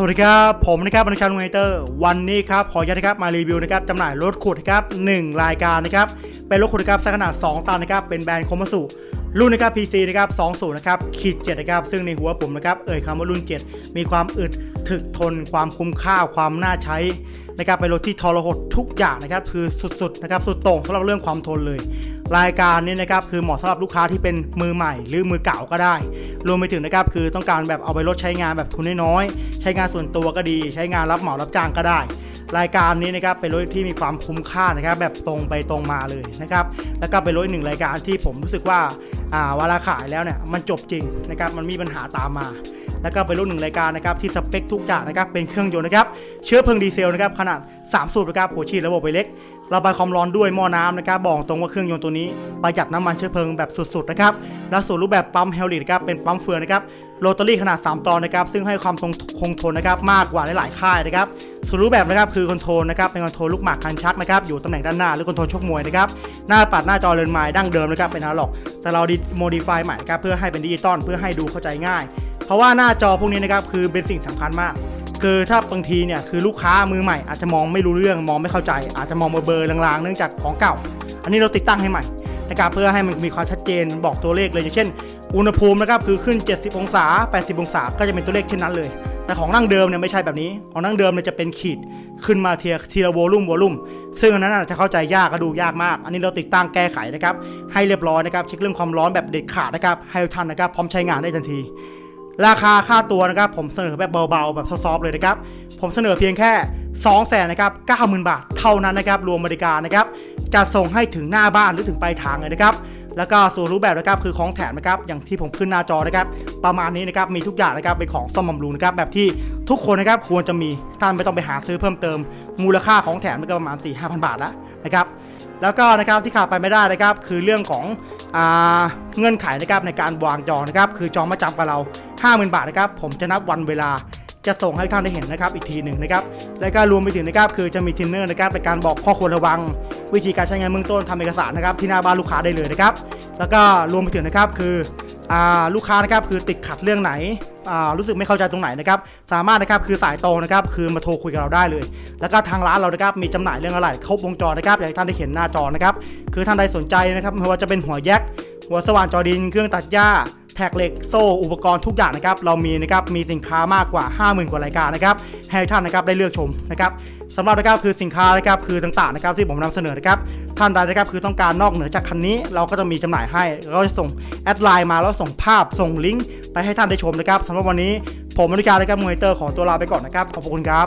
สวัสดีครับ ผมนะครับบรรชาลุงไฮเตอร์ วันนี้ครับ ขออนุญาตนะครับมารีวิวนะครับจำหน่ายรถขุดนะครับ1รายการนะครับ เป็นรถขุดนะครับไซส์ขนาด 2 ตันนะครับ เป็นแบรนด์โคมัสุ รุ่นนะครับ PC นะครับ20นะครับขีด7นะครับซึ่งในหัวผมนะครับเอ่ยคำว่ารุ่น 7 มีความอึดถึกทน ความคุ้มค่าความน่าใช้นะครับเป็นรถที่ทรหดทุกอย่างนะครับคือสุดๆนะครับสุดต่งสำหรับเรื่องความทนเลย รายการนี้นะครับคือเหมาะสำหรับลูกค้าที่เป็นมือใหม่ หรือมือเก่าก็ได้ รวมไปถึงนะครับคือต้องการแบบเอาไปรถใช้งานแบบทุนน้อยๆใช้งานส่วนตัวก็ดี ใช้งานรับเหมารับจ้างก็ได้ รายการนี้นะครับเป็นรถที่มีความคุ้มค่านะครับแบบตรงไปตรงมาเลยนะครับแล้วก็เป็นรถหนึ่งรายการที่ผมรู้สึกว่าอ่าเวลาขายแล้วเนี่ยมันจบจริงนะครับมันมีปัญหาตามมา แล้วก็เป็นรุ่นหนึ่งรายการนะครับที่สเปคทุกอย่างนะครับเป็นเครื่องยนต์นะครับเชื้อเพลิงดีเซลนะครับขนาด 3 สูบนะครับหัวฉีดระบบไฟเล็กระบายความร้อนด้วยหม้อน้ำนะครับบอกตรงว่าเครื่องยนต์ตัวนี้ประหยัดน้ำมันเชื้อเพลิงแบบสุดๆนะครับและส่วนรูปแบบปั๊มเฮลินะครับเป็นปั๊มเฟืองนะครับโรตารี่ขนาด 3 ตอนนะครับซึ่งให้ความทรงคงทนนะครับมากกว่าหลายๆค่ายนะครับ ส่วนรูปแบบนะครับคือคอนโทรลนะครับเป็นคอนโทรลลูกหมากคันชักนะครับอยู่ตำแหน่งด้านหน้าหรือคอนโทรลชกมวยนะครับหน้าปัดหน้าจอเรือนไม้ดั้งเดิมนะครับเป็นอะล็อกแต่เราดีโมดิฟายใหม่นะครับเพื่อให้เป็นดิจิตอลเพื่อให้ดูเข้าใจง่าย เพราะว่าหน้าจอพวกนี้นะครับคือเป็นสิ่งสำคัญมาก คือถ้าบางทีเนี่ยคือลูกค้ามือใหม่อาจจะมองไม่รู้เรื่องมองไม่เข้าใจ อาจจะมองเบลอๆลางๆ เนื่องจากของเก่า อันนี้เราติดตั้งให้ใหม่นะครับเพื่อให้มันมีความชัดเจนบอกตัวเลขเลยอย่างเช่น อุณหภูมินะครับคือขึ้น 70 องศา 80 องศา ก็จะเป็นตัวเลขเช่นนั้นเลย แต่ของนั่งเดิมเนี่ยไม่ใช่แบบนี้ ของนั่งเดิมเนี่ยจะเป็นขีดขึ้นมาเทียทีละโวลุ่มโวลุ่ม ซึ่งอันนั้นอาจจะเข้าใจยากก็ดูยากมาก อันนี้เราติดตั้งแก้ไขนะครับ ให้เรียบร้อยนะครับ เช็คเรื่องความร้อนแบบเด็ดขาดนะครับ ให้ทุกท่านนะครับ พร้อมใช้งานได้ทันที ราคาค่าตัวนะครับ ผมเสนอแบบเบาๆ แบบซอฟๆเลยนะครับ ผมเสนอเพียงแค่2 0 0แสนนะครับ90,000บาทเท่านั้นนะครับ รวมบริการนะครับ จะส่งให้ถึงหน้าบ้านหรือถึงปลายทางเลยนะครับ แล้วก็ส่วนรูปแบบนะครับคือของแถมนะครับอย่างที่ผมขึ้นหน้าจอนะครับประมาณนี้นะครับมีทุกอย่างนะครับเป็นของซ่อมบำรุงนะครับแบบที่ทุกคนนะครับควรจะมีท่านไม่ต้องไปหาซื้อเพิ่มเติม มูลค่าของแถมก็ประมาณ 4 5 0 0 0 บาทแล้วนะครับแล้วก็นะครับที่ขาดไปไม่ได้นะครับคือเรื่องของอเงื่อนไขนะครับในการวางจองนะครับคือจองมาจำกับเรา 50,000 บาทนะครับผมจะนับวันเวลา จะส่งให้ท่านได้เห็นนะครับอีกทีหนึ่งนะครับและก็รวมไปถึงนะครับคือจะมีทินเนอร์นะครับในการบอกข้อควรระวัง วิธีการใช้งานเบื้องต้นทำเอกสารนะครับที่หน้าบ้านลูกค้าได้เลยนะครับแล้วก็รวมไปถึงนะครับคืออลูกค้านะครับคือติดขัดเรื่องไหนรู้สึกไม่เข้าใจตรงไหนนะครับ สามารถนะครับคือสายตรงนะครับคือมาโทรคุยกับเราได้เลย แล้วก็ทางร้านเรานะครับมีจำหน่ายเรื่องอะไรครบวงจรนะครับอยากให้ท่านได้เห็นหน้าจอนะครับคือท่านใดสนใจนะครับไม่ว่าจะเป็นหัวแยกหัวสว่านจอดินเครื่องตัดหญ้า แท็กเหล็กโซ่อุปกรณ์ทุกอย่างนะครับเรามีนะครับมีสินค้ามากกว่า 50,000 กว่ารายการนะครับให้ท่านนะครับได้เลือกชมนะครับสำหรับนะครับคือสินค้านะครับคือต่างๆนะครับที่ผมนำเสนอนะครับท่านใดนะครับคือต้องการนอกเหนือจากคันนี้เราก็จะมีจำหน่ายให้เราจะส่งแอดไลน์มาแล้วส่งภาพส่งลิงก์ไปให้ท่านได้ชมนะครับสำหรับวันนี้ผมอนุญาตนะครับมวยเตอร์ขอตัวลาไปก่อนนะครับขอบคุณครับ